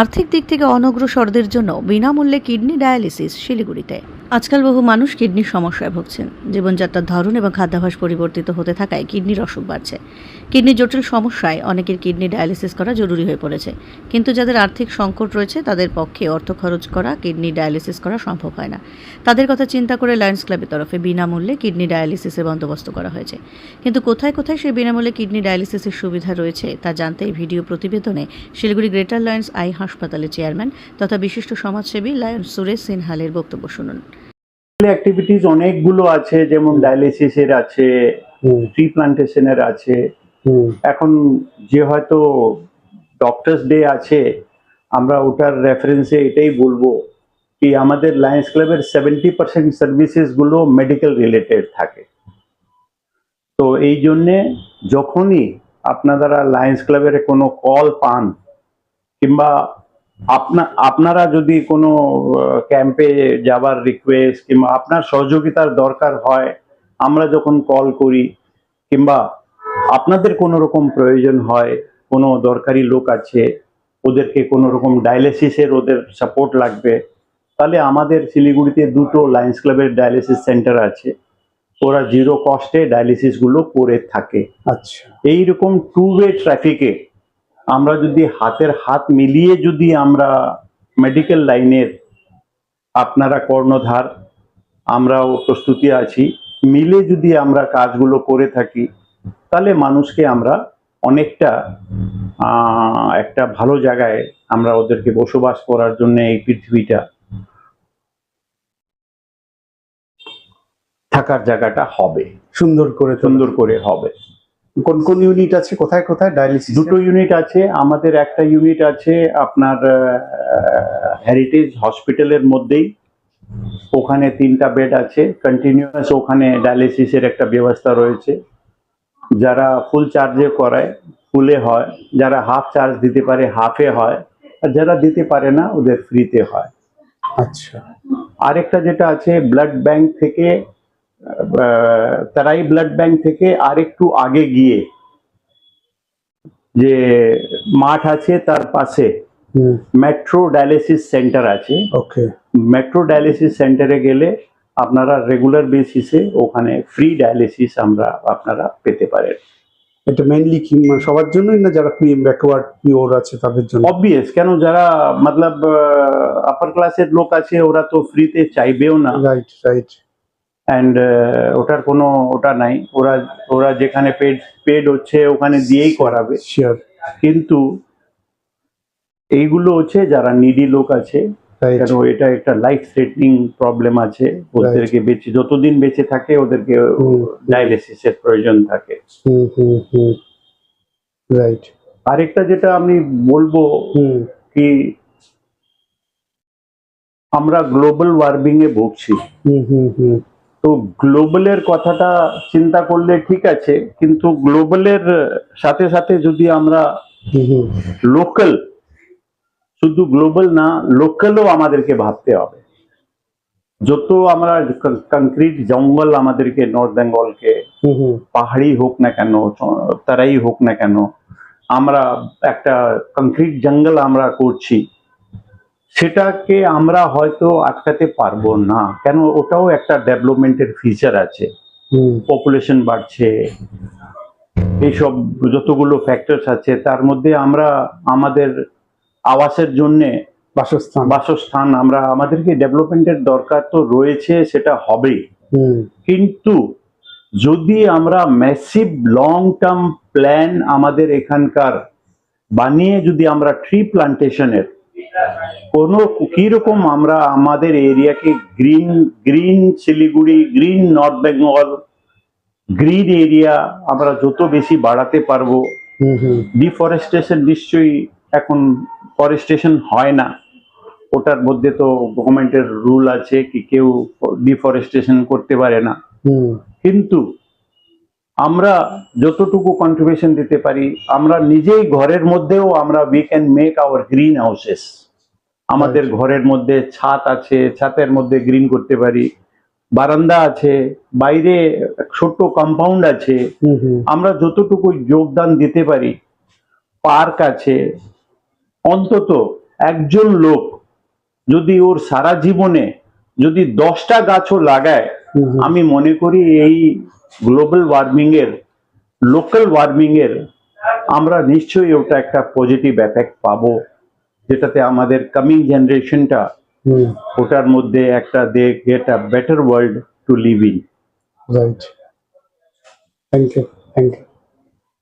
আর্থিক দিক থেকে অনগ্রসরদের জন্য বিনামূল্যে কিডনি ডায়ালিসিস শিলিগুড়িতে। আজকাল বহু মানুষ কিডনির সমস্যায় ভুগছেন। জীবনযাত্রার ধরন এবং খাদ্যাভ্যাস পরিবর্তিত হতে থাকায় কিডনির অসুখ বাড়ছে। কিডনির জটিল সমস্যায় অনেকের কিডনি ডায়ালিসিস করা জরুরি হয়ে পড়েছে। কিন্তু যাদের আর্থিক সংকট রয়েছে, তাদের পক্ষে অর্থ খরচ করা, কিডনি ডায়ালিসিস করা সম্ভব হয় না। তাদের কথা চিন্তা করে লায়ন্স ক্লাবের তরফে বিনামূল্যে কিডনি ডায়ালিসিসের বন্দোবস্ত করা হয়েছে। কিন্তু কোথায় কোথায় সেই বিনামূল্যে কিডনি ডায়ালিসিসের সুবিধা রয়েছে, তা জানতে এই ভিডিও প্রতিবেদনে শিলিগুড়ি গ্রেটার লায়ন্স আই হাসপাতালের চেয়ারম্যান তথা বিশিষ্ট সমাজসেবী লায়ন্স সুরেশ সিনহালের বক্তব্য শুনুন। অ্যাক্টিভিটিস অনেকগুলো আছে যেমন ডায়ালিসিসের আছে ট্রি প্লান্টেশনের আছে। এখন যে হয়তো ডক্টরস ডে আছে আমরা ওটার রেফারেন্সে এটাই বলব কি আমাদের লায়ন্স ক্লাবের সেভেন্টি পার্সেন্ট সার্ভিসেসগুলো মেডিকেল রিলেটেড থাকে। তো এই জন্যে যখনই আপনারা লায়ন্স ক্লাবের কোনো কল পান কিংবা আপনারা যদি কোনো ক্যাম্পে যাবার রিকোয়েস্ট কিংবা আপনার সহযোগিতার দরকার হয় আমরা যখন কল করি কিংবা আপনাদের কোনো রকম প্রয়োজন হয় কোনো দরকারি লোক আছে ওদেরকে কোনো রকম ডায়ালিসিসের ওদের সাপোর্ট লাগবে তাহলে আমাদের শিলিগুড়িতে দুটো লায়ন্স ক্লাবের ডায়ালিসিস সেন্টার আছে। ওরা জিরো কস্টে ডায়ালিসিসগুলো করে থাকে। আচ্ছা। এইরকম টু ওয়ে ট্রাফিকে আমরা যদি হাতের হাত মিলিয়ে যদি আমরা মেডিকেল লাইনের আপনারা কর্ণধার আমরাও প্রস্তুতি আছি। মিলে যদি আমরা কাজগুলো করে থাকি তাহলে মানুষকে আমরা অনেকটা একটা ভালো জায়গায় আমরা ওদেরকে বসবাস করার জন্য এই পৃথিবীটা থাকার জায়গাটা হবে। সুন্দর করে সুন্দর করে হবে। কোন কোন ইউনিট আছে? কোথায় কোথায়? ডায়ালিসিস দুটো ইউনিট আছে আমাদের একটা ইউনিট আছে আপনার হেরিটেজ হসপিটালের মধ্যেই। ওখানে তিনটা বেড আছে কন্টিনিউয়াস ওখানে ডায়ালিসিসের একটা ব্যবস্থা রয়েছে। যারা ফুল চার্জে করায় ফুলে হয় যারা হাফ চার্জ দিতে পারে হাফে হয় আর যারা দিতে পারে না ওদের ফ্রিতে হয়। আচ্ছা। আরেকটা যেটা আছে ব্লাড ব্যাংক থেকে তারাই ব্লাড ব্যাংক থেকে আরেকটু আগে গিয়ে যে মাঠ আছে তার পাশে মেট্রো ডায়ালিসিস সেন্টার আছে। ওকে। মেট্রো ডায়ালিসিস সেন্টারে গেলে আপনারা রেগুলার বেসিসে ওখানে ফ্রি ডায়ালিসিস আমরা আপনারা পেতে পারেন। এটা মেইনলি কি মানে সবার জন্যই না যারা প্রিম ব্যাকওয়ার্ড পিওর আছে তাদের জন্য? অবভিয়াস কেন যারা মতলব আপার ক্লাসের লোক আছে ওরা তো ফ্রিতে চাইবেও না। রাইট রাইট অ্যান্ড ওটার কোনো ওটা নাই। ওরা ওরা যেখানে পেড পেড হচ্ছে ওখানে দিয়েই করাবে। শিওর কিন্তু এইগুলো হচ্ছে যারা নিডি লোক আছে কেন এটা একটা লাইফ থ্রেটনিং প্রবলেম আছে। ওদেরকে বেঁচে যতদিন বেঁচে থাকে ওদেরকে। ডায়ালিসিসের প্রয়োজন থাকে। রাইট আরেকটা যেটা আমি বলব হুম। কি আমরা গ্লোবাল ওয়ার্মিং এ ভুগছি। হুম হুম হুম। তো গ্লোবালের কথাটা চিন্তা করলে ঠিক আছে, কিন্তু গ্লোবালের সাথে সাথে যদি আমরা লোকাল শুধু গ্লোবাল না লোকালও আমাদেরকে ভাবতে হবে। যত আমরা কংক্রিট জঙ্গল আমাদেরকে নর্থ বেঙ্গলকে পাহাড়ি হোক না কেন, তারাই হোক না কেন, আমরা একটা কংক্রিট জঙ্গল আমরা করছি। সেটাকে আমরা হয়তো আটকাতে পারব না। কেন? ওটাও একটা ডেভেলপমেন্টের ফিচার আছে। পপুলেশন বাড়ছে। এইসব যতগুলো ফ্যাক্টরস আছে তার মধ্যে আমরা আমাদের আবাসের জন্যে বাসস্থান। বাসস্থান আমরা আমাদেরকে ডেভেলপমেন্টের দরকার তো রয়েছে সেটা হবেই। কিন্তু যদি আমরা ম্যাসিভ লং টার্ম প্ল্যান আমাদের এখানকার বানিয়ে যদি আমরা ট্রি প্লান্টেশনের কোনো কীরকম আমরা আমাদের এরিয়াকে green green Siliguri green north Bengal green area আমরা যত বেশি বাড়াতে পারব ডিফরেস্টেশন নিশ্চয়ই এখন ফরেস্টেশন হয় না। ওটার মধ্যে তো গভর্নমেন্টের রুল আছে কি কেউ ডিফরেস্টেশন করতে পারে না। কিন্তু আমরা যতটুকু কন্ট্রিবিউশন দিতে পারি আমরা নিজেই ঘরের মধ্যেও আমরা we can make our green houses আমাদের ঘরের মধ্যে ছাদ আছে ছাতের মধ্যে গ্রিন করতে পারি। বারান্দা আছে বাইরে ছোট্ট কম্পাউন্ড আছে। আমরা যতটুকু যোগদান দিতে পারি পার্ক আছে। অন্তত একজন লোক যদি ওর সারা জীবনে যদি দশটা গাছও লাগায়। আমি মনে করি এই গ্লোবাল ওয়ার্মিং এর লোকাল ওয়ার্মিং এর আমরা নিশ্চয়ই ওটা একটা পজিটিভ এফেক্ট পাবো। যেটাতে আমাদের কামিং জেনারেশনটা ওটার মধ্যে একটা they get a better world to live in right thank you thank you